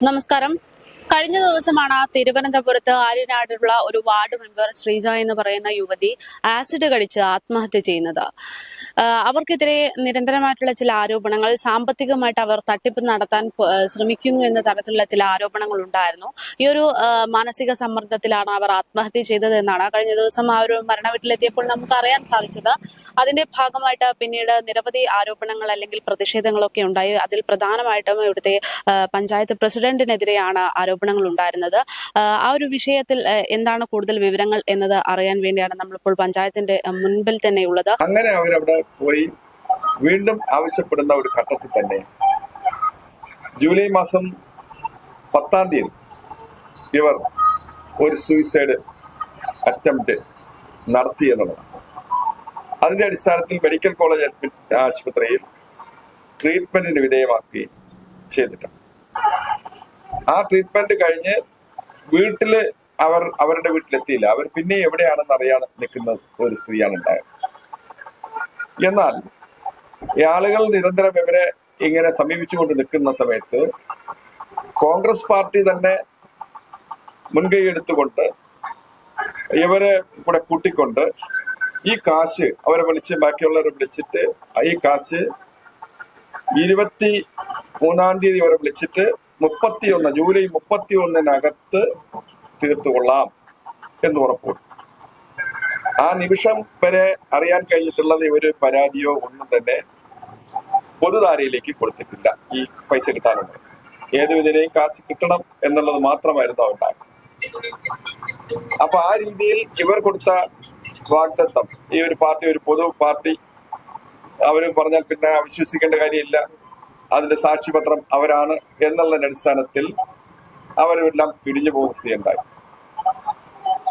നമസ്കാരം. കഴിഞ്ഞ ദിവസമാണ് തിരുവനന്തപുരത്ത് ആര്യനാടുള്ള ഒരു വാർഡ് മെമ്പർ ശ്രീജ എന്ന് പറയുന്ന യുവതി ആസിഡ് കടിച്ച് ആത്മഹത്യ ചെയ്യുന്നത്. അവർക്കെതിരെ നിരന്തരമായിട്ടുള്ള ചില ആരോപണങ്ങൾ സാമ്പത്തികമായിട്ട് അവർ തട്ടിപ്പ് നടത്താൻ ശ്രമിക്കുന്നു എന്ന തരത്തിലുള്ള ചില ആരോപണങ്ങൾ ഉണ്ടായിരുന്നു. ഈ ഒരു മാനസിക സമ്മർദ്ദത്തിലാണ് അവർ ആത്മഹത്യ ചെയ്തത് എന്നാണ് കഴിഞ്ഞ ദിവസം ആ ഒരു മരണ വീട്ടിലെത്തിയപ്പോൾ നമുക്ക് അറിയാൻ സാധിച്ചത്. അതിന്റെ ഭാഗമായിട്ട് പിന്നീട് നിരവധി ആരോപണങ്ങൾ അല്ലെങ്കിൽ പ്രതിഷേധങ്ങളൊക്കെ ഉണ്ടായി. അതിൽ പ്രധാനമായിട്ടും ഇവിടുത്തെ പഞ്ചായത്ത് പ്രസിഡന്റിനെതിരെയാണ് ആരോപണങ്ങൾ ഉണ്ടായിരുന്നത് ആ, ഒരു വിഷയത്തിൽ എന്താണ് കൂടുതൽ വിവരങ്ങൾ എന്നത് അറിയാൻ വേണ്ടിയാണ് നമ്മളിപ്പോൾ പഞ്ചായത്തിന്റെ മുൻപിൽ തന്നെ ഉള്ളത്. അങ്ങനെ അവരവിടെ പോയി വീണ്ടും ആവശ്യപ്പെടുന്ന ഒരു ഘട്ടത്തിൽ തന്നെ ജൂലൈ മാസം പത്താം തീയതി ഇവർ ഒരു സൂയിസൈഡ് അറ്റംപ്റ്റ് നടത്തി എന്നുള്ളതാണ്. അതിന്റെ അടിസ്ഥാനത്തിൽ മെഡിക്കൽ കോളേജ് അഡ്മിറ്റ് ആശുപത്രിയിൽ ട്രീറ്റ്മെന്റിന് വിധേയമാക്കുകയും ചെയ്തിട്ടുണ്ട്. ആ ട്രീറ്റ്മെന്റ് കഴിഞ്ഞ് വീട്ടിൽ അവർ അവരുടെ വീട്ടിലെത്തിയില്ല. അവർ പിന്നെ എവിടെയാണെന്ന് അറിയാതെ നിൽക്കുന്ന ഒരു സ്ത്രീയാണ് ഉണ്ടായത്. എന്നാൽ ആളുകൾ നിരന്തരം ഇവരെ ഇങ്ങനെ സമീപിച്ചുകൊണ്ട് നിൽക്കുന്ന സമയത്ത് കോൺഗ്രസ് പാർട്ടി തന്നെ മുൻകൈ എടുത്തുകൊണ്ട് ഇവരെ കൂടെ കൂട്ടിക്കൊണ്ട് ഈ കാശ് അവരെ വിളിച്ച് ബാക്കിയുള്ളവരെ വിളിച്ചിട്ട് ഈ കാശ് ഇരുപത്തി മൂന്നാം തീയതി അവരെ വിളിച്ചിട്ട് മുപ്പത്തിയൊന്ന് ജൂലൈ മുപ്പത്തി ഒന്നിനകത്ത് തീർത്തുകൊള്ളാം എന്ന് ഉറപ്പുണ്ട്. ആ നിമിഷം വരെ അറിയാൻ കഴിഞ്ഞിട്ടുള്ളത് ഒരു പരാതിയോ ഒന്നും തന്നെ പൊതുധാരയിലേക്ക് കൊടുത്തിട്ടില്ല ഈ പൈസ കിട്ടാനുണ്ട് ഏത് വിധേനയും കാശ് കിട്ടണം എന്നുള്ളത് മാത്രമായിരുന്നു അവരുടെ അപ്പൊ ആ രീതിയിൽ ഇവർ കൊടുത്ത വാഗ്ദത്തം ഈ ഒരു പാർട്ടി ഒരു പൊതു പാർട്ടി അവർ പറഞ്ഞാൽ പിന്നെ വിശ്വസിക്കേണ്ട കാര്യമില്ല. അതിന്റെ സാക്ഷിപത്രം അവരാണ് എന്നുള്ളതിന്റെ അടിസ്ഥാനത്തിൽ അവരെല്ലാം പിരിഞ്ഞു പോകുന്ന സ്ഥിതിയുണ്ടായി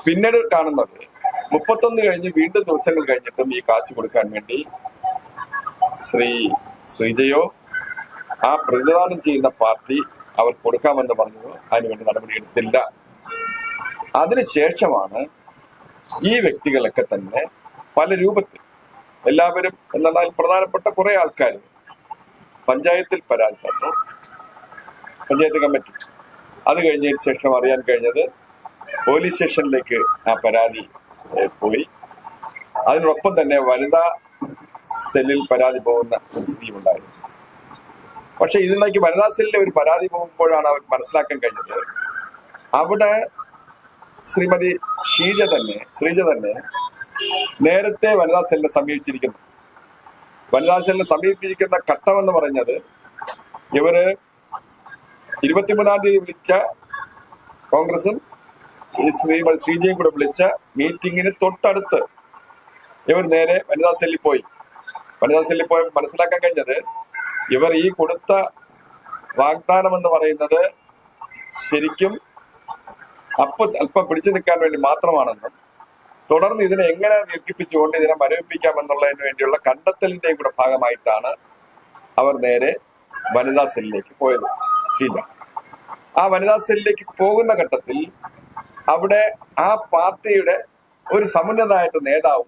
പിന്നീട് കാണുന്നത് മുപ്പത്തൊന്ന് കഴിഞ്ഞ് വീണ്ടും ദിവസങ്ങൾ കഴിഞ്ഞിട്ടും ഈ കാശ് കൊടുക്കാൻ വേണ്ടി ശ്രീ ശ്രീജയോ ആ പ്രതിദാനം ചെയ്യുന്ന പാർട്ടി അവർ കൊടുക്കാമെന്ന് പറഞ്ഞു അതിനുവേണ്ടി നടപടി എടുത്തില്ല. അതിനുശേഷമാണ് ഈ വ്യക്തികളൊക്കെ തന്നെ പല രൂപത്തിൽ എല്ലാവരും എന്നാൽ പ്രധാനപ്പെട്ട കുറെ ആൾക്കാർ പഞ്ചായത്തിൽ പരാതി തന്നു പഞ്ചായത്ത് കമ്മിറ്റി. അത് കഴിഞ്ഞതിന് ശേഷം അറിയാൻ കഴിഞ്ഞത് പോലീസ് സ്റ്റേഷനിലേക്ക് ആ പരാതി പോയി. അതിനൊപ്പം തന്നെ വനിതാ സെല്ലിൽ പരാതി പോകുന്ന ഒരു ഉണ്ടായിരുന്നു. പക്ഷെ ഇതിലേക്ക് വനിതാ സെല്ലിൽ ഒരു പരാതി പോകുമ്പോഴാണ് അവർ മനസ്സിലാക്കാൻ കഴിഞ്ഞത്. അവിടെ ശ്രീമതി ഷീജ തന്നെ ശ്രീജ തന്നെ നേരത്തെ വനിതാ സെല്ലിനെ സമീപിച്ചിരിക്കുന്നു. സെല്ലിനെ സമീപിച്ചിരിക്കുന്ന ഘട്ടമെന്ന് പറഞ്ഞത് ഇവർ ഇരുപത്തിമൂന്നാം തീയതി വിളിച്ച കോൺഗ്രസും ശ്രീ ശ്രീജയും കൂടെ വിളിച്ച മീറ്റിങ്ങിന് തൊട്ടടുത്ത് ഇവർ നേരെ വനിതാ സെല്ലിൽ പോയി. വനിതാ സെല്ലിൽ പോയി മനസ്സിലാക്കാൻ കഴിഞ്ഞത് ഇവർ ഈ കൊടുത്ത വാഗ്ദാനം എന്ന് പറയുന്നത് ശരിക്കും അപ്പൊ അല്പം പിടിച്ചു നിൽക്കാൻ വേണ്ടി മാത്രമാണെന്നും തുടർന്ന് ഇതിനെ എങ്ങനെ ദീർഘിപ്പിച്ചുകൊണ്ട് ഇതിനെ മരവിപ്പിക്കാം എന്നുള്ളതിന് വേണ്ടിയുള്ള കണ്ടെത്തലിന്റെയും കൂടെ ഭാഗമായിട്ടാണ് അവർ നേരെ വനിതാ സെല്ലിലേക്ക് പോയത്. ശീല. ആ വനിതാ സെല്ലിലേക്ക് പോകുന്ന ഘട്ടത്തിൽ അവിടെ ആ പാർട്ടിയുടെ ഒരു സമുന്നതായിട്ട് നേതാവും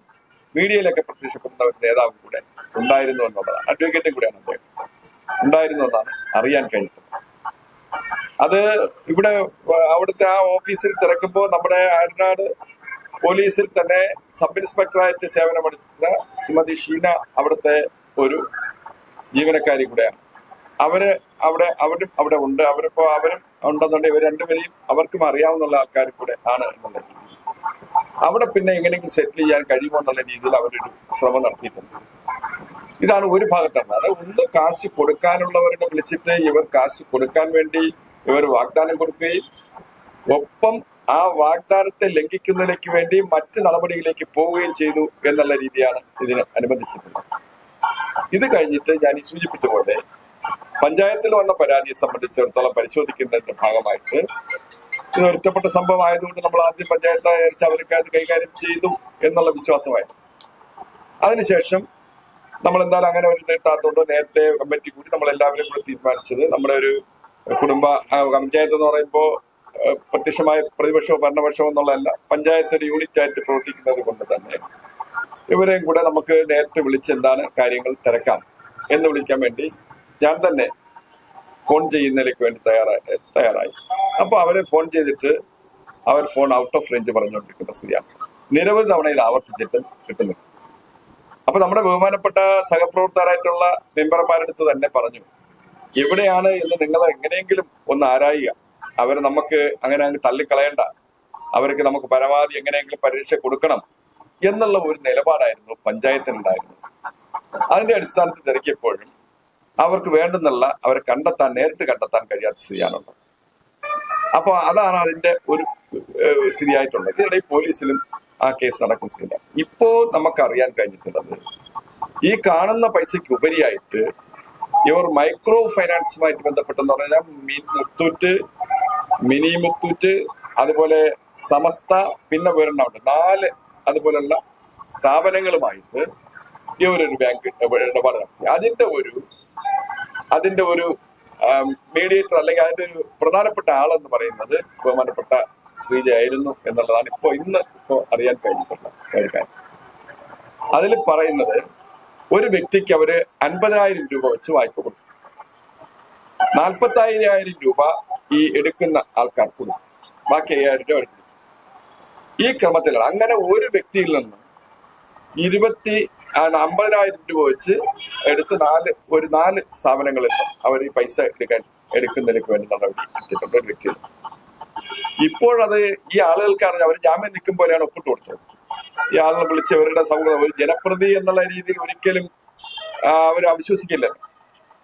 മീഡിയയിലൊക്കെ പ്രത്യക്ഷപ്പെടുന്ന ഒരു നേതാവും കൂടെ ഉണ്ടായിരുന്നു എന്നുള്ളതാണ്. അഡ്വക്കേറ്റും കൂടെയാണ് അദ്ദേഹം. ഉണ്ടായിരുന്നു എന്നാണ് അറിയാൻ കഴിഞ്ഞത്. അത് ഇവിടെ അവിടുത്തെ ആ ഓഫീസിൽ തിരക്കുമ്പോൾ നമ്മുടെ ആര്യനാട് പോലീസിൽ തന്നെ സബ് ഇൻസ്പെക്ടറായിട്ട് സേവനമെടുത്ത ശ്രീമതി ഷീന അവിടുത്തെ ഒരു ജീവനക്കാരി കൂടെയാണ്. അവർ അവിടെ അവരും അവിടെ ഉണ്ട്. അവരിപ്പോ അവരും ഉണ്ടെന്നുണ്ടെങ്കിൽ ഇവർ രണ്ടുപേരെയും അവർക്കും അറിയാവുന്ന ആൾക്കാർ കൂടെ ആണ് എന്നുള്ളത്. അവിടെ പിന്നെ എങ്ങനെയെങ്കിലും സെറ്റിൽ ചെയ്യാൻ കഴിയുമോ എന്നുള്ള രീതിയിൽ അവരൊരു ശ്രമം നടത്തിയിട്ടുണ്ട്. ഇതാണ് ഒരു ഭാഗത്താണ്. അത് ഒന്ന് കാശ് കൊടുക്കാനുള്ളവരുടെ വിളിച്ചിട്ട് ഇവർ കാശ് കൊടുക്കാൻ വേണ്ടി ഇവർ വാഗ്ദാനം കൊടുക്കുകയും ഒപ്പം ആ വാഗ്ദാനത്തെ ലംഘിക്കുന്നതിലേക്ക് വേണ്ടി മറ്റ് നടപടികളിലേക്ക് പോവുകയും ചെയ്തു എന്നുള്ള രീതിയാണ് ഇതിന് അനുബന്ധിച്ചിട്ടുള്ളത്. ഇത് കഴിഞ്ഞിട്ട് ഞാൻ ഈ സൂചിപ്പിച്ച പോലെ പഞ്ചായത്തിൽ വന്ന പരാതിയെ സംബന്ധിച്ചിടത്തോളം പരിശോധിക്കുന്നതിന്റെ ഭാഗമായിട്ട് ഇത് ഒറ്റപ്പെട്ട സംഭവം ആയതുകൊണ്ട് നമ്മൾ ആദ്യം പഞ്ചായത്ത് അയച്ച് അവർക്ക് അത് കൈകാര്യം ചെയ്തു എന്നുള്ള വിശ്വാസമായിരുന്നു. അതിനുശേഷം നമ്മൾ എന്തായാലും അങ്ങനെ ഒരു നീട്ടാത്തോണ്ട് നേരത്തെ കമ്മിറ്റി കൂടി നമ്മൾ എല്ലാവരും കൂടി തീരുമാനിച്ചത് നമ്മുടെ ഒരു കുടുംബ പഞ്ചായത്ത് എന്ന് പറയുമ്പോൾ പ്രത്യക്ഷമായ പ്രതിപക്ഷമോ ഭരണപക്ഷമോ എന്നുള്ളതല്ല പഞ്ചായത്ത് ഒരു യൂണിറ്റ് ആയിട്ട് പ്രവർത്തിക്കുന്നത് കൊണ്ട് തന്നെ ഇവരെയും കൂടെ നമുക്ക് നേരിട്ട് വിളിച്ച് എന്താണ് കാര്യങ്ങൾ തിരക്കാം എന്ന് വിളിക്കാൻ വേണ്ടി ഞാൻ തന്നെ ഫോൺ ചെയ്യുന്നതിലേക്ക് വേണ്ടി തയ്യാറായി തയ്യാറായി. അപ്പൊ അവരെ ഫോൺ ചെയ്തിട്ട് അവർ ഫോൺ ഔട്ട് ഓഫ് റേഞ്ച് പറഞ്ഞുകൊണ്ടിരിക്കുന്ന സ്ഥിതിയാണ്. നിരവധി തവണ ഇത് ആവർത്തിച്ചിട്ടും കിട്ടുന്നില്ല. അപ്പൊ നമ്മുടെ ബഹുമാനപ്പെട്ട സഹപ്രവർത്തകരായിട്ടുള്ള മെമ്പർമാരടുത്ത് തന്നെ പറഞ്ഞു എവിടെയാണ് എന്ന് നിങ്ങൾ എങ്ങനെയെങ്കിലും ഒന്ന് ആരായുക. അവരെ നമുക്ക് അങ്ങനെ അങ്ങ് തള്ളിക്കളയണ്ട. അവർക്ക് നമുക്ക് പരമാവധി എങ്ങനെയെങ്കിലും പരീക്ഷ കൊടുക്കണം എന്നുള്ള ഒരു നിലപാടായിരുന്നു പഞ്ചായത്തിനുണ്ടായിരുന്നു അതിന്റെ അടിസ്ഥാനത്തിൽ തിരക്കിയപ്പോഴും അവർക്ക് വേണ്ടുന്നുള്ള അവരെ കണ്ടെത്താൻ നേരിട്ട് കണ്ടെത്താൻ കഴിയാത്ത സ്ഥിതിയാണുള്ളത്. അപ്പോൾ അതാണ് അതിന്റെ ഒരു സ്ഥിതിയായിട്ടുള്ളത്. ഇതിനിടയിൽ പോലീസിലും ആ കേസ് നടക്കുന്ന സ്ഥിതി ഇപ്പോ നമുക്കറിയാൻ കഴിഞ്ഞിട്ടുള്ളത് ഈ കാണുന്ന പൈസയ്ക്ക് ഉപരിയായിട്ട് ഇവർ മൈക്രോ ഫൈനാൻസുമായിട്ട് ബന്ധപ്പെട്ടെന്ന് പറഞ്ഞാൽ മീൻ മുത്തൂറ്റ് മിനി മുത്തൂറ്റ് അതുപോലെ സമസ്ത പിന്നെ ഒരെണ്ണമുണ്ട് നാല് അതുപോലുള്ള സ്ഥാപനങ്ങളുമായിട്ട് ഇവരൊരു ബാങ്ക് ഇടപാട് നടത്തി. അതിന്റെ ഒരു അതിന്റെ ഒരു മീഡിയേറ്റർ അല്ലെങ്കിൽ അതിന്റെ ഒരു പ്രധാനപ്പെട്ട ആളെന്ന് പറയുന്നത് ബഹുമാനപ്പെട്ട ശ്രീജ ആയിരുന്നു എന്നുള്ളതാണ് ഇപ്പോ ഇന്ന് ഇപ്പോ അറിയാൻ കഴിഞ്ഞിട്ടുള്ള ഒരു കാര്യം അതിൽ പറയുന്നത് ഒരു വ്യക്തിക്ക് അവർ അൻപതിനായിരം രൂപ വെച്ച് വായ്പ കൊടുത്തു. നാൽപ്പത്തായിരം രൂപ ഈ എടുക്കുന്ന ആൾക്കാർ കൊടുക്കും ബാക്കി അയ്യായിരം രൂപ എടുക്കും ഈ ക്രമത്തിലാണ് അങ്ങനെ ഒരു വ്യക്തിയിൽ നിന്ന് ഇരുപത്തി അമ്പതിനായിരം രൂപ വെച്ച് എടുത്ത് നാല് ഒരു നാല് സ്ഥാപനങ്ങളിൽ അവർ ഈ പൈസ എടുക്കാൻ എടുക്കുന്നതിലേക്ക് വേണ്ടി നടപടി എടുത്തിട്ടുണ്ട് ഒരു വ്യക്തി ഇപ്പോഴത് ഈ ആളുകൾക്ക് അറിഞ്ഞ അവർ ജാമ്യം നിൽക്കും പോലെയാണ് ഒപ്പിട്ട് കൊടുത്തത്. ഈ ആളുകൾ വിളിച്ച് അവരുടെ സൗഹൃദം ഒരു ജനപ്രതി എന്നുള്ള രീതിയിൽ ഒരിക്കലും അവർ അവിശ്വസിക്കില്ലല്ലോ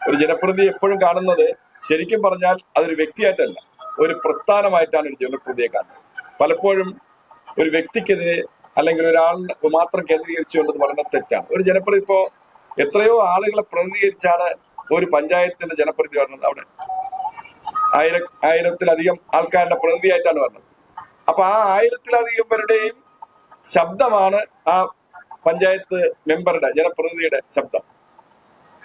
ഒരു ജനപ്രതി എപ്പോഴും കാണുന്നത് ശരിക്കും പറഞ്ഞാൽ അതൊരു വ്യക്തിയായിട്ടല്ല ഒരു പ്രസ്ഥാനമായിട്ടാണ് ഒരു ജനപ്രതിയെ കാണുന്നത്. പലപ്പോഴും ഒരു വ്യക്തിക്കെതിരെ അല്ലെങ്കിൽ ഒരാൾ മാത്രം കേന്ദ്രീകരിച്ചുകൊണ്ടെന്ന് പറയുന്നത് തെറ്റാണ്. ഒരു ജനപ്രതി ഇപ്പോ എത്രയോ ആളുകളെ പ്രതിനിധീകരിച്ചാണ് ഒരു പഞ്ചായത്തിന്റെ ജനപ്രതി വരുന്നത് അവിടെ ആയിര ആയിരത്തിലധികം ആൾക്കാരുടെ പ്രതിനിധിയായിട്ടാണ് വരുന്നത് അപ്പൊ ആ ആയിരത്തിലധികം പേരുടെയും ശബ്ദമാണ് ആ പഞ്ചായത്ത് മെമ്പറുടെ ജനപ്രതിനിധിയുടെ ശബ്ദം.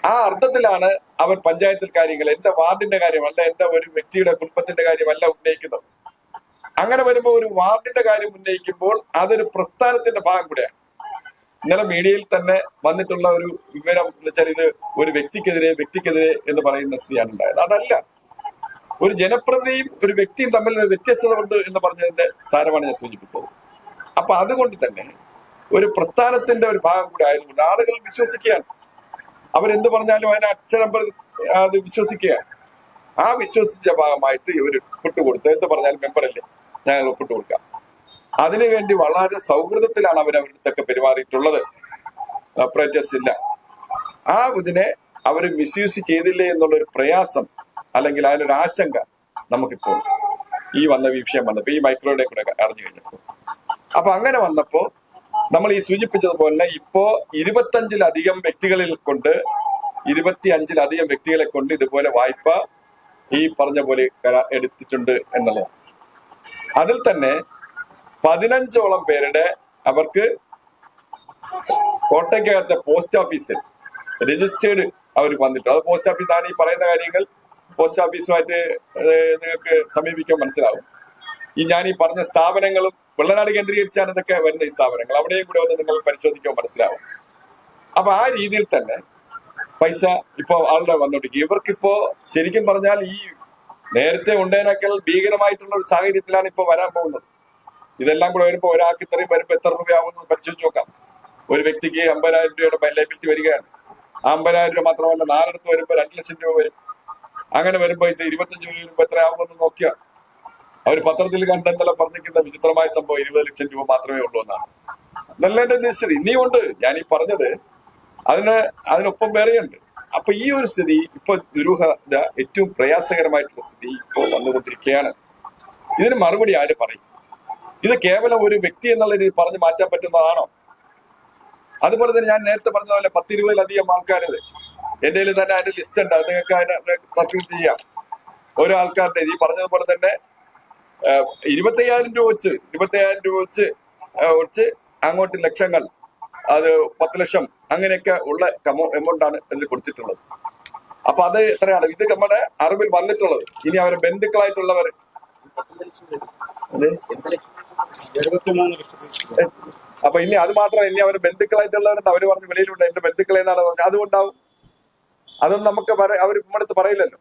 ആ അർത്ഥത്തിലാണ് അവർ പഞ്ചായത്തിൽ കാര്യങ്ങൾ എന്റെ വാർഡിന്റെ കാര്യമല്ല എന്റെ ഒരു വ്യക്തിയുടെ കുടുംബത്തിന്റെ കാര്യമല്ല ഉന്നയിക്കുന്നത്. അങ്ങനെ വരുമ്പോൾ ഒരു വാർഡിന്റെ കാര്യം ഉന്നയിക്കുമ്പോൾ അതൊരു പ്രസ്ഥാനത്തിന്റെ ഭാഗം കൂടെയാണ്. ഇന്നലെ മീഡിയയിൽ തന്നെ വന്നിട്ടുള്ള ഒരു വിവരം എന്ന് വെച്ചാൽ ഇത് ഒരു വ്യക്തിക്കെതിരെ വ്യക്തിക്കെതിരെ എന്ന് പറയുന്ന സ്ഥിതിയാണ് ഉണ്ടായത്. അതല്ല ഒരു ജനപ്രതിയും ഒരു വ്യക്തിയും തമ്മിൽ ഒരു വ്യത്യസ്തത ഉണ്ട് എന്ന് പറഞ്ഞതിന്റെ സ്ഥാനമാണ് ഞാൻ സൂചിപ്പിച്ചത്. അപ്പൊ അതുകൊണ്ട് തന്നെ ഒരു പ്രസ്ഥാനത്തിന്റെ ഒരു ഭാഗം കൂടെ ആയതുകൊണ്ട് ആളുകൾ വിശ്വസിക്കുകയാണ്. അവരെന്ത് പറഞ്ഞാലും അതിനെ അക്ഷരം അത് വിശ്വസിക്കുകയാണ് ആ വിശ്വസിച്ച ഭാഗമായിട്ട് ഇവർ ഒപ്പിട്ടുകൊടുത്തു എന്ത് പറഞ്ഞാലും മെമ്പറല്ലേ ഞങ്ങൾ ഒപ്പിട്ട് കൊടുക്കാം അതിനുവേണ്ടി വളരെ സൗഹൃദത്തിലാണ് അവർ അവരുടെ പെരുമാറിയിട്ടുള്ളത്. പ്രജസ് ഇല്ല. ആ ഇതിനെ അവർ മിസ്യൂസ് ചെയ്തില്ലേ എന്നുള്ളൊരു പ്രയാസം അല്ലെങ്കിൽ അതിലൊരു ആശങ്ക നമുക്കിപ്പോൾ ഈ വന്ന വിഷയം വന്നപ്പോ ഈ മൈക്രോയുടെ കൂടെ അറിഞ്ഞു കഴിഞ്ഞപ്പോൾ. അപ്പൊ അങ്ങനെ വന്നപ്പോ നമ്മൾ ഈ സൂചിപ്പിച്ചതുപോലെ ഇപ്പോ ഇരുപത്തഞ്ചിലധികം വ്യക്തികളിൽ കൊണ്ട് ഇരുപത്തി അഞ്ചിലധികം വ്യക്തികളെ കൊണ്ട് ഇതുപോലെ വായ്പ ഈ പറഞ്ഞ പോലെ എടുത്തിട്ടുണ്ട് എന്നുള്ളതാണ്. അതിൽ തന്നെ പതിനഞ്ചോളം പേരുടെ അവർക്ക് കോട്ടയ്ക്കകത്തെ പോസ്റ്റ് ഓഫീസിൽ രജിസ്റ്റേർഡ് അവർ വന്നിട്ടുണ്ട്. അത് പോസ്റ്റ് ഓഫീസ് ആണ് ഈ പറയുന്ന കാര്യങ്ങൾ പോസ്റ്റ് ഓഫീസുമായിട്ട് നിങ്ങൾക്ക് സമീപിക്കാൻ മനസ്സിലാവും. ഈ ഞാൻ ഈ പറഞ്ഞ സ്ഥാപനങ്ങളും വെള്ളനാട് കേന്ദ്രീകരിച്ചാണ് ഇതൊക്കെ വരുന്ന ഈ സ്ഥാപനങ്ങൾ. അവിടെയും കൂടെ വന്ന് നിങ്ങൾ പരിശോധിക്കുമ്പോൾ മനസ്സിലാവും. അപ്പൊ ആ രീതിയിൽ തന്നെ പൈസ ഇപ്പോ ആളുടെ വന്നോണ്ടിരിക്കും. ഇവർക്കിപ്പോ ശരിക്കും പറഞ്ഞാൽ ഈ നേരത്തെ ഉണ്ടേനേക്കാൾ ഭീകരമായിട്ടുള്ള ഒരു സാഹചര്യത്തിലാണ് ഇപ്പൊ വരാൻ പോകുന്നത്. ഇതെല്ലാം കൂടെ വരുമ്പോൾ ഒരാൾക്ക് ഇത്രയും വരുമ്പോൾ എത്ര രൂപയാവുമെന്ന് പരിശോധിച്ച് നോക്കാം. ഒരു വ്യക്തിക്ക് അമ്പതിനായിരം രൂപയുടെ ലൈബിലിറ്റി വരികയാണ്. ആ അമ്പതിനായിരം രൂപ മാത്രമല്ല നാലിടത്ത് വരുമ്പോൾ രണ്ട് ലക്ഷം രൂപ വരും. അങ്ങനെ വരുമ്പോൾ ഇത് ഇരുപത്തഞ്ച് രൂപ വരുമ്പോൾ എത്ര ആവുമെന്ന് നോക്കിയാ അവർ പത്രത്തിൽ കണ്ടെന്നല്ല പറഞ്ഞിരിക്കുന്ന വിചിത്രമായ സംഭവം ഇരുപത് ലക്ഷം രൂപ മാത്രമേ ഉള്ളൂ എന്നാണ്. നല്ല എന്റെ ഇനിയും ഉണ്ട് ഞാൻ ഈ പറഞ്ഞത് അതിന് അതിനൊപ്പം വേറെയുണ്ട്. അപ്പൊ ഈ ഒരു സ്ഥിതി ഇപ്പൊ ദുരൂഹത ഏറ്റവും പ്രയാസകരമായിട്ടുള്ള സ്ഥിതി ഇപ്പോൾ വന്നുകൊണ്ടിരിക്കുകയാണ്. ഇതിന് മറുപടി ആര് പറയും? ഇത് കേവലം ഒരു വ്യക്തി എന്നുള്ള രീതിയിൽ പറഞ്ഞ് മാറ്റാൻ പറ്റുന്നതാണോ? അതുപോലെ തന്നെ ഞാൻ നേരത്തെ പറഞ്ഞ പോലെ പത്തിരുപതിലധികം ആൾക്കാരത് എന്തെങ്കിലും തന്നെ അതിന്റെ ലിസ്റ്റ് ഉണ്ട്. അത് നിങ്ങൾക്ക് അതിനെ ചെയ്യാം. ഓരോ ആൾക്കാരുടെ ഈ പറഞ്ഞതുപോലെ തന്നെ ഇരുപത്തയ്യായിരം രൂപ വെച്ച് ഇരുപത്തയ്യായിരം രൂപ വെച്ച് വെച്ച് അങ്ങോട്ട് ലക്ഷങ്ങൾ അത് പത്ത് ലക്ഷം അങ്ങനെയൊക്കെ ഉള്ള എമൗണ്ട് ആണ് ഇതിൽ കൊടുത്തിട്ടുള്ളത്. അപ്പൊ അത് എത്രയാണ്? ഇത് നമ്മുടെ അറിവിൽ വന്നിട്ടുള്ളത്. ഇനി അവരെ ബന്ധുക്കളായിട്ടുള്ളവർ. അപ്പൊ ഇനി അത് മാത്രം ഇനി അവരെ ബന്ധുക്കളായിട്ടുള്ളവരുണ്ട്. അവർ പറഞ്ഞ് വെളിയിലുണ്ട് എന്റെ ബന്ധുക്കളെ എന്നാണ് പറഞ്ഞത്. അതുകൊണ്ടാവും അതൊന്നും നമുക്ക് അവർ നമ്മുടെ അടുത്ത് പറയില്ലല്ലോ.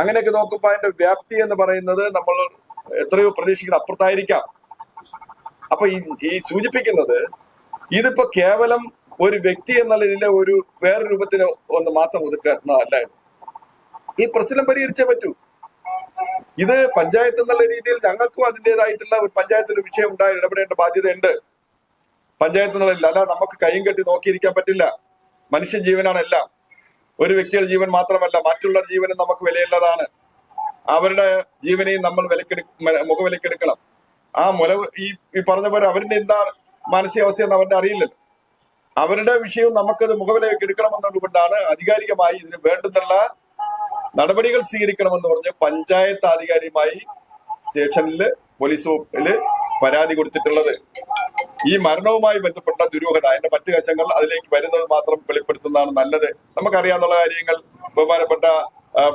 അങ്ങനെയൊക്കെ നോക്കുമ്പോൾ അതിന്റെ വ്യാപ്തി എന്ന് പറയുന്നത് നമ്മൾ എത്രയോ പ്രതീക്ഷിക്കുന്ന അപ്പുറത്തായിരിക്കാം. അപ്പൊ ഈ സൂചിപ്പിക്കുന്നത് ഇതിപ്പോ കേവലം ഒരു വ്യക്തി എന്നുള്ള ഇതിലെ ഒരു വേറെ രൂപത്തിന് ഒന്ന് മാത്രം ഒതുക്കുന്നതല്ല. ഈ പ്രശ്നം പരിഹരിച്ചേ പറ്റൂ. ഇത് പഞ്ചായത്ത് എന്നുള്ള രീതിയിൽ ഞങ്ങൾക്കും അതിന്റെതായിട്ടുള്ള ഒരു പഞ്ചായത്തിൽ ഒരു വിഷയം ഉണ്ടായി ഇടപെടേണ്ട ബാധ്യതയുണ്ട്. പഞ്ചായത്ത് എന്നുള്ളതിൽ അല്ല നമുക്ക് കൈയും കെട്ടി നോക്കിയിരിക്കാൻ പറ്റില്ല. മനുഷ്യ ജീവനാണ് എല്ലാം. ഒരു വ്യക്തിയുടെ ജീവൻ മാത്രമല്ല മറ്റുള്ള ജീവനും നമുക്ക് വിലയുള്ളതാണ്. അവരുടെ ജീവനെയും നമ്മൾ വിലക്കെടു മുഖ മുഖവിലക്കെടുക്കണം. ആ മുല ഈ ഈ പറഞ്ഞ പോലെ അവരുടെ എന്താണ് മാനസികാവസ്ഥയെന്ന് അവരുടെ അറിയില്ലല്ലോ. അവരുടെ വിഷയവും നമുക്കത് മുഖവിലേക്ക് എടുക്കണമെന്നുകൊണ്ടാണ് അധികാരികമായി ഇതിന് വേണ്ടുന്നുള്ള നടപടികൾ സ്വീകരിക്കണമെന്ന് പറഞ്ഞ് പഞ്ചായത്ത് ആധികാരികമായി സ്റ്റേഷനിൽ പോലീസ് വകുപ്പിൽ പരാതി കൊടുത്തിട്ടുള്ളത്. ഈ മരണവുമായി ബന്ധപ്പെട്ട ദുരൂഹത അതിന്റെ മറ്റു വശങ്ങൾ അതിലേക്ക് വരുന്നത് മാത്രം വെളിപ്പെടുത്തുന്നതാണ് നല്ലത്. നമുക്കറിയാവുന്ന കാര്യങ്ങൾ ബഹുമാനപ്പെട്ട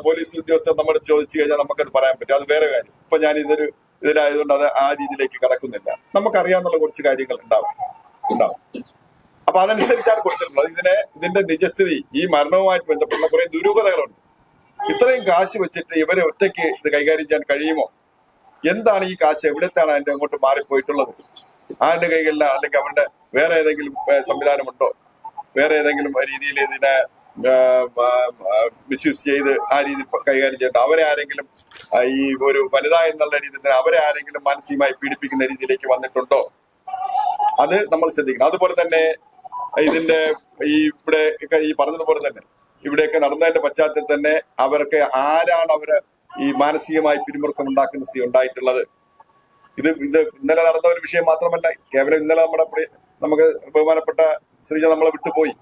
പോലീസ് ഉദ്യോഗസ്ഥർ നമ്മൾ ചോദിച്ചു കഴിഞ്ഞാൽ നമുക്കത് പറയാൻ പറ്റും. അത് വേറെ കാര്യം. ഇപ്പൊ ഞാൻ ഇതൊരു ഇതിലായതുകൊണ്ട് അത് ആ രീതിയിലേക്ക് കടക്കുന്നില്ല. നമുക്കറിയാവുന്ന കുറച്ച് കാര്യങ്ങൾ ഉണ്ടാവും. ഉണ്ടാവും. അപ്പൊ അതനുസരിച്ചാണ് കൊടുത്തിട്ടുള്ളത്. ഇതിനെ ഇതിന്റെ നിജസ്ഥിതി ഈ മരണവുമായിട്ട് ബന്ധപ്പെട്ട കുറെ ദുരൂഹതകളുണ്ട്. ഇത്രയും കാശ് വെച്ചിട്ട് ഇവരെ ഒറ്റയ്ക്ക് ഇത് കൈകാര്യം ചെയ്യാൻ കഴിയുമോ? എന്താണ് ഈ കാശ്? എവിടത്താണ് അതിന്റെ അങ്ങോട്ട് മാറിപ്പോയിട്ടുള്ളത്? ആരുടെ കൈകളിലാണ് അല്ലെങ്കിൽ അവരുടെ വേറെ ഏതെങ്കിലും സംവിധാനമുണ്ടോ? വേറെ ഏതെങ്കിലും രീതിയിൽ ഇതിനെ മിസ്യൂസ് ചെയ്ത് ആ രീതി കൈകാര്യം ചെയ്യുന്നത് അവരെ ആരെങ്കിലും ഈ ഒരു വനിത എന്നുള്ള രീതിയിൽ അവരെ ആരെങ്കിലും മാനസികമായി പീഡിപ്പിക്കുന്ന രീതിയിലേക്ക് വന്നിട്ടുണ്ടോ? അത് നമ്മൾ ശ്രദ്ധിക്കണം. അതുപോലെ തന്നെ ഇതിന്റെ ഈ ഇവിടെ ഈ പറഞ്ഞതുപോലെ തന്നെ ഇവിടെയൊക്കെ നടന്നതിന്റെ പശ്ചാത്തലത്തിൽ തന്നെ അവർക്ക് ആരാണ് അവർ ഈ മാനസികമായി പിരിമുറുക്കം ഉണ്ടാക്കുന്ന സ്ഥിതി ഉണ്ടായിട്ടുള്ളത്? ഇത് ഇത് ഇന്നലെ നടന്ന ഒരു വിഷയം മാത്രമല്ല കേവലം ഇന്നലെ നമ്മുടെ നമുക്ക് ബഹുമാനപ്പെട്ട ശ്രീജ നമ്മളെ വിട്ടുപോയി.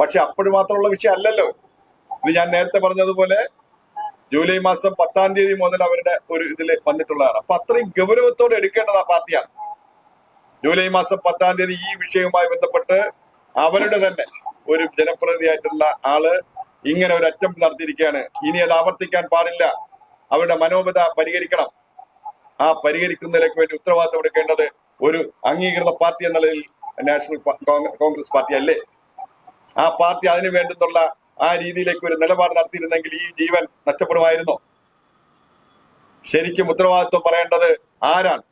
പക്ഷെ അപ്പോഴും മാത്രമുള്ള വിഷയം അല്ലല്ലോ ഇത് ഞാൻ നേരത്തെ പറഞ്ഞതുപോലെ ജൂലൈ മാസം പത്താം തീയതി മുതൽ അവരുടെ ഒരു ഇതിൽ വന്നിട്ടുള്ളതാണ്. അപ്പൊ അത്രയും ഗൗരവത്തോടെ എടുക്കേണ്ടത് ആ പാർട്ടിയാണ്. ജൂലൈ മാസം പത്താം തീയതി ഈ വിഷയവുമായി ബന്ധപ്പെട്ട് അവരുടെ തന്നെ ഒരു ജനപ്രതിനിധിയായിട്ടുള്ള ആൾ ഇങ്ങനെ ഒരു അറ്റംപ്റ്റ് നടത്തിയിരിക്കുകയാണ്. ഇനി അത് ആവർത്തിക്കാൻ പാടില്ല. അവരുടെ മനോബത പരിഹരിക്കണം. ആ പരിഹരിക്കുന്നതിലേക്ക് വേണ്ടി ഉത്തരവാദിത്തം എടുക്കേണ്ടത് ഒരു അംഗീകൃത പാർട്ടി എന്നുള്ളതിൽ നാഷണൽ പ- കോൺഗ്രസ് പാർട്ടി അല്ലേ? ആ പാർട്ടി അതിനു വേണ്ടുന്നുള്ള ആ രീതിയിലേക്ക് ഒരു നിലപാട് നടത്തിയിരുന്നെങ്കിൽ ഈ ജീവൻ നഷ്ടപ്പെടുമായിരുന്നോ? ശരിക്കും ഉത്തരവാദിത്വം പറയേണ്ടത് ആരാണ്?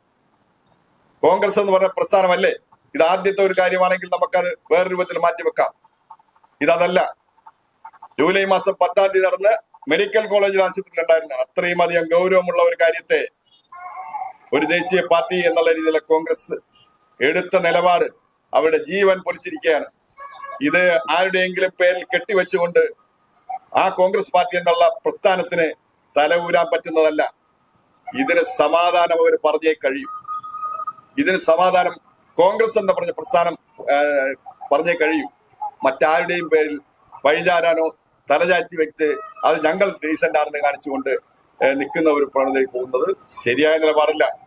കോൺഗ്രസ് എന്ന് പറഞ്ഞ പ്രസ്ഥാനമല്ലേ? ഇത് ആദ്യത്തെ ഒരു കാര്യമാണെങ്കിൽ നമുക്കത് വേറെ രൂപത്തിൽ മാറ്റിവെക്കാം. ഇതല്ല ജൂലൈ മാസം പത്താം തീയതി നടന്ന് മെഡിക്കൽ കോളേജിൽ ആശുപത്രിയിൽ ഉണ്ടായിരുന്ന അത്രയും അധികം ഗൗരവമുള്ള ഒരു കാര്യത്തെ ഒരു ദേശീയ പാർട്ടി എന്നുള്ള രീതിയിലെ കോൺഗ്രസ് എടുത്ത നിലപാട് അവരുടെ ജീവൻ പൊലിച്ചിരിക്കുകയാണ്. ഇത് ആരുടെയെങ്കിലും പേരിൽ കെട്ടിവെച്ചുകൊണ്ട് ആ കോൺഗ്രസ് പാർട്ടി എന്നുള്ള പ്രസ്ഥാനത്തിന് തല ഊരാൻ പറ്റുന്നതല്ല. ഇതിന് സമാധാനം അവർ പറഞ്ഞേ കഴിയും. ഇതിന് സമാധാനം കോൺഗ്രസ് എന്ന് പറഞ്ഞ പ്രസ്ഥാനം പറഞ്ഞേ കഴിയും. മറ്റാരുടെയും പേരിൽ വഴിചാരാനോ തലചാറ്റി വെച്ച് അത് ഞങ്ങൾ ഡീസന്റ് ആണെന്ന് കാണിച്ചുകൊണ്ട് നിൽക്കുന്ന ഒരു പ്രവണതയിൽ പോകുന്നത് ശരിയായ നിലപാടില്ല.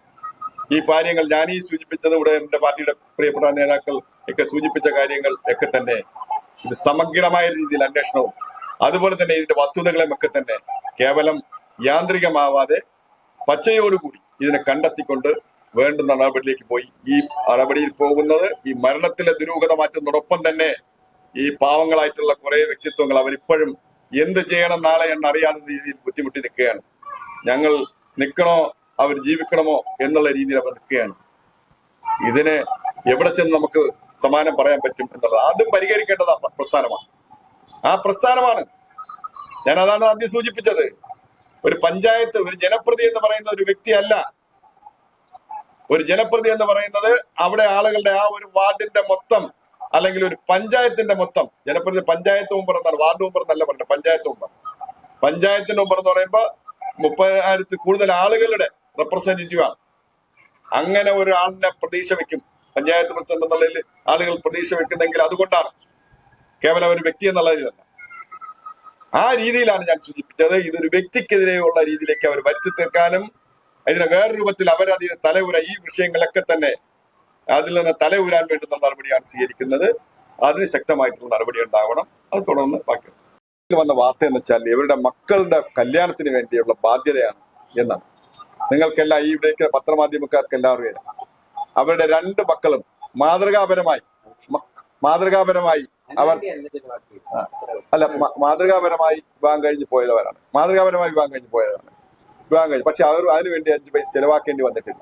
ഈ കാര്യങ്ങൾ ഞാൻ ഈ സൂചിപ്പിച്ചത് ഇവിടെ എന്റെ പാർട്ടിയുടെ പ്രിയപ്പെട്ട നേതാക്കൾ ഒക്കെ സൂചിപ്പിച്ച കാര്യങ്ങൾ ഒക്കെ തന്നെ ഇത് സമഗ്രമായ രീതിയിൽ അന്വേഷണവും അതുപോലെ തന്നെ ഇതിന്റെ വസ്തുതകളും ഒക്കെ തന്നെ കേവലം യാന്ത്രികമാവാതെ പച്ചയോടുകൂടി ഇതിനെ കണ്ടെത്തിക്കൊണ്ട് വേണ്ടുന്ന നടപടിയിലേക്ക് പോയി. ഈ നടപടിയിൽ പോകുന്നത് ഈ മരണത്തിലെ ദുരൂഹത മാറ്റുന്നതോടൊപ്പം തന്നെ ഈ പാവങ്ങളായിട്ടുള്ള കുറെ വ്യക്തിത്വങ്ങൾ അവരിപ്പോഴും എന്ത് ചെയ്യണം നാളെ എന്നറിയാതെ രീതിയിൽ ബുദ്ധിമുട്ടി നിൽക്കുകയാണ് ഞങ്ങൾ നിൽക്കണോ അവർ ജീവിക്കണമോ എന്നുള്ള രീതിയിൽ അവർ നിൽക്കുകയാണ്. ഇതിന് എവിടെ ചെന്ന് നമുക്ക് സമാനം പറയാൻ പറ്റും എന്നുള്ളത് ആദ്യം പരിഹരിക്കേണ്ടത് പ്രസ്ഥാനമാണ്. ആ പ്രസ്ഥാനമാണ്. ഞാൻ അതാണ് ആദ്യം സൂചിപ്പിച്ചത്. ഒരു പഞ്ചായത്ത് ഒരു ജനപ്രതി എന്ന് പറയുന്ന ഒരു വ്യക്തിയല്ല. ഒരു ജനപ്രതി എന്ന് പറയുന്നത് അവിടെ ആളുകളുടെ ആ ഒരു വാർഡിന്റെ മൊത്തം അല്ലെങ്കിൽ ഒരു പഞ്ചായത്തിന്റെ മൊത്തം. ജനപ്രതി പഞ്ചായത്ത് മുമ്പ് എന്നാണ് വാർഡ് മുമ്പ് എന്നല്ല പറഞ്ഞത് പഞ്ചായത്ത് മുമ്പ് പഞ്ചായത്തിന്റെ മുമ്പ് എന്ന് പറയുമ്പോ മുപ്പതിനായിരത്തി കൂടുതൽ ആളുകളുടെ റെപ്രസെന്റേറ്റീവ് ആണ്. അങ്ങനെ ഒരാളിനെ പ്രതീക്ഷ വെക്കും. പഞ്ചായത്ത് പ്രസിഡന്റ് എന്നുള്ളതിൽ ആളുകൾ പ്രതീക്ഷ വെക്കുന്നെങ്കിൽ അതുകൊണ്ടാണ് കേവലം ഒരു വ്യക്തി എന്നുള്ളതിലല്ല ആ രീതിയിലാണ് ഞാൻ സൂചിപ്പിച്ചത്. ഇതൊരു വ്യക്തിക്കെതിരെയുള്ള രീതിയിലേക്ക് അവർ വരുത്തി തീർക്കാനും ഇതിനെ വേറെ രൂപത്തിൽ അവരതിന് തലവുര ഈ വിഷയങ്ങളൊക്കെ തന്നെ അതിൽ നിന്ന് തലവുരാൻ വേണ്ടുന്ന നടപടിയാണ് സ്വീകരിക്കുന്നത്. അതിന് ശക്തമായിട്ടുള്ള നടപടി ഉണ്ടാവണം. അത് തുടർന്ന് ബാക്കി വന്ന വാർത്ത എന്ന് വെച്ചാൽ ഇവരുടെ മക്കളുടെ കല്യാണത്തിന് വേണ്ടിയുള്ള ബാധ്യതയാണ് എന്നാണ്. നിങ്ങൾക്കെല്ലാം ഈ ഇവിടേക്ക് പത്രമാധ്യമക്കാർക്ക് എല്ലാവരും അറിയാം. അവരുടെ രണ്ട് മക്കളും മാതൃകാപരമായി മാതൃകാപരമായി അവർ. അല്ല മാതൃകാപരമായി വിവാഹം കഴിഞ്ഞ് പോയവരാണ്. മാതൃകാപരമായി വിവാഹം കഴിഞ്ഞ് പോയതാണ് വിവാഹം കഴിഞ്ഞ്. പക്ഷെ അവർ അതിനുവേണ്ടി അഞ്ച് പൈസ ചെലവാക്കേണ്ടി വന്നിട്ടില്ല.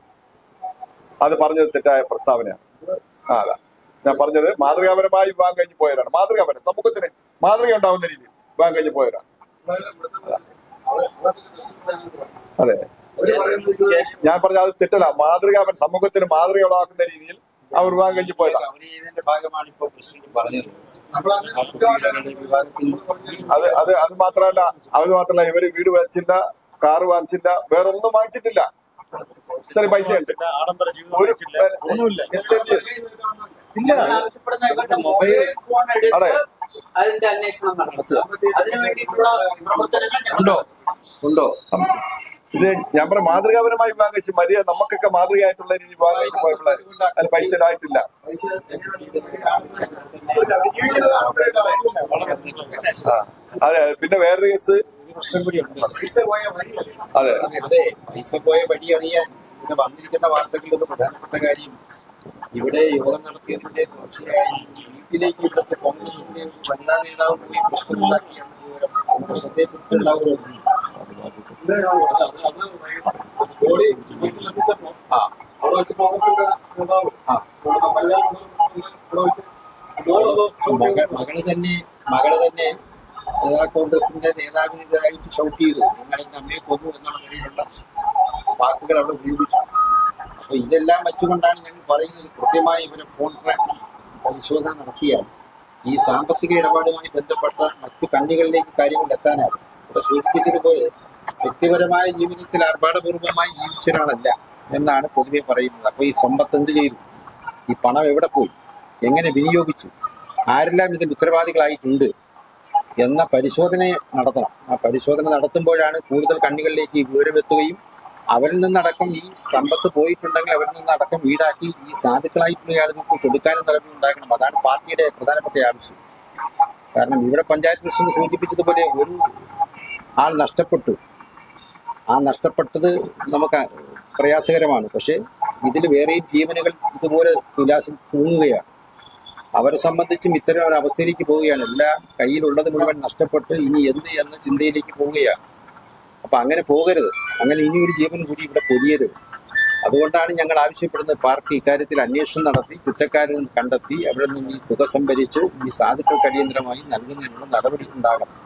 അത് പറഞ്ഞത് തെറ്റായ പ്രസ്താവനയാണ്. ആ അതാ. ഞാൻ പറഞ്ഞത് മാതൃകാപരമായി വിവാഹം കഴിഞ്ഞ് പോയവരാണ്. മാതൃകാപരം സമൂഹത്തിന് മാതൃക ഉണ്ടാവുന്ന രീതിയിൽ വിവാഹം കഴിഞ്ഞ് പോയവരാണ്. അതെ. ഞാൻ പറഞ്ഞ അത് തെറ്റല്ല. മാതൃകാപരം സമൂഹത്തിന് മാതൃക ഉളവാക്കുന്ന രീതിയിൽ അവർ വിവാഹം കഴിഞ്ഞ് പോയതാണ് പറഞ്ഞത്. അത് അത് അത് മാത്രമല്ല അവർ മാത്രമല്ല ഇവർ വീട് വാങ്ങിച്ചില്ല കാറ് വാങ്ങിച്ചില്ല വേറെ ഒന്നും വാങ്ങിച്ചിട്ടില്ല. ഇത്രയും പൈസ ഉണ്ട് ഒരു ഫോൺ അതെ. അതിന്റെ അന്വേഷണം നടത്തുക. അതിനുവേണ്ടിട്ടുള്ള പ്രവർത്തനങ്ങൾ ഉണ്ടോ? ഉണ്ടോ? ഇത് ഞാൻ പറയാം മാതൃകാപരമായി വിവാഹം കഴിച്ച് മര്യാദ നമുക്കൊക്കെ മാതൃകയായിട്ടുള്ള രീതിയിൽ വിവാഹം കഴിച്ച് പോയ പിള്ളേർ അതിന് പൈസ ഇല്ലായിട്ടില്ല ആ അതെ പിന്നെ വേറൊരു കേസ്. അതെ. പൈസ പോയ വഴി അറിയാൻ പിന്നെ വന്നിരിക്കുന്ന വാർത്തകളിൽ ഒരു പ്രധാനപ്പെട്ട കാര്യം ഇവിടെ യോഗം നടത്തിയതിന്റെ തുടർച്ചയായി വീട്ടിലേക്ക് ഇവിടുത്തെ കോൺഗ്രസിന്റെ വനിതാ നേതാവ് പ്രശ്നമുണ്ടാക്കിയാണ് വിവരം. പ്രശ്നത്തെ കുറിച്ചുള്ള ഒരു മകൾ തന്നെ മകൾ തന്നെ ആ കോൺഗ്രസിന്റെ നേതാവിനെതിരായിട്ട് ഷൗട്ട് ചെയ്തു. നിങ്ങൾ എന്റെ അമ്മയെ കൊന്നു എന്നുള്ള നിലയിലുള്ള വാക്കുകൾ അവിടെ ഉപയോഗിച്ചു. അപ്പൊ ഇതെല്ലാം വെച്ചുകൊണ്ടാണ് ഞാൻ പറയുന്നത് കൃത്യമായി ഇവരെ ഫോൺ ട്രാക്ക് പരിശോധന നടത്തിയാണ്. ഈ സാമ്പത്തിക ഇടപാടുമായി ബന്ധപ്പെട്ട മറ്റു കണ്ണികളിലേക്ക് കാര്യങ്ങൾ എത്താനാകും ഇവിടെ സൂചിപ്പിച്ചതുപോലെ വ്യക്തിപരമായ ജീവിതത്തിൽ ആർഭാടപൂർവമായി ജീവിച്ച ഒരാളല്ല എന്നാണ് പൊതുവെ പറയുന്നത്. അപ്പൊ ഈ സമ്പത്ത് എന്ത് ചെയ്തു? ഈ പണം എവിടെ പോയി? എങ്ങനെ വിനിയോഗിച്ചു? ആരെല്ലാം ഇതിൽ ഉത്തരവാദികളായിട്ടുണ്ട്? എന്ന പരിശോധന നടത്തണം. ആ പരിശോധന നടത്തുമ്പോഴാണ് കൂടുതൽ കണ്ണികളിലേക്ക് ഈ വിവരമെത്തുകയും അവരിൽ നിന്നടക്കം ഈ സമ്പത്ത് പോയിട്ടുണ്ടെങ്കിൽ അവരിൽ നിന്നടക്കം വീടാക്കി ഈ സാധുക്കളായിട്ടുള്ള ആളുകൾക്ക് കൊടുക്കാനും നടപടി ഉണ്ടാക്കണം അതാണ് പാർട്ടിയുടെ പ്രധാനപ്പെട്ട ആവശ്യം. കാരണം ഇവിടെ പഞ്ചായത്ത് പ്രസിഡന്റ് സൂചിപ്പിച്ചതുപോലെ ഒരു ആൾ നഷ്ടപ്പെട്ടു. ആ നഷ്ടപ്പെട്ടത് നമുക്ക് പ്രയാസകരമാണ്. പക്ഷെ ഇതിൽ വേറെയും ജീവനുകൾ ഇതുപോലെ തുലാസിൽ തൂങ്ങുകയാണ്. അവരെ സംബന്ധിച്ചും ഇത്തരം ഒരു അവസ്ഥയിലേക്ക് പോവുകയാണ്. എല്ലാ കയ്യിലുള്ളത് മുഴുവൻ നഷ്ടപ്പെട്ട് ഇനി എന്ത് എന്ന ചിന്തയിലേക്ക് പോവുകയാണ്. അപ്പം അങ്ങനെ പോകരുത്. അങ്ങനെ ഇനി ഒരു ജീവൻ കൂടി ഇവിടെ പൊലിയരുത് അതുകൊണ്ടാണ് ഞങ്ങൾ ആവശ്യപ്പെടുന്നത് പാർട്ടി ഇക്കാര്യത്തിൽ അന്വേഷണം നടത്തി കുറ്റക്കാരൻ കണ്ടെത്തി അവിടെ നിന്ന് ഈ തുക സംഭരിച്ച് ഈ സാധുക്കൾക്ക് അടിയന്തരമായി നൽകുന്നതിനുള്ള നടപടി ഉണ്ടാകണം.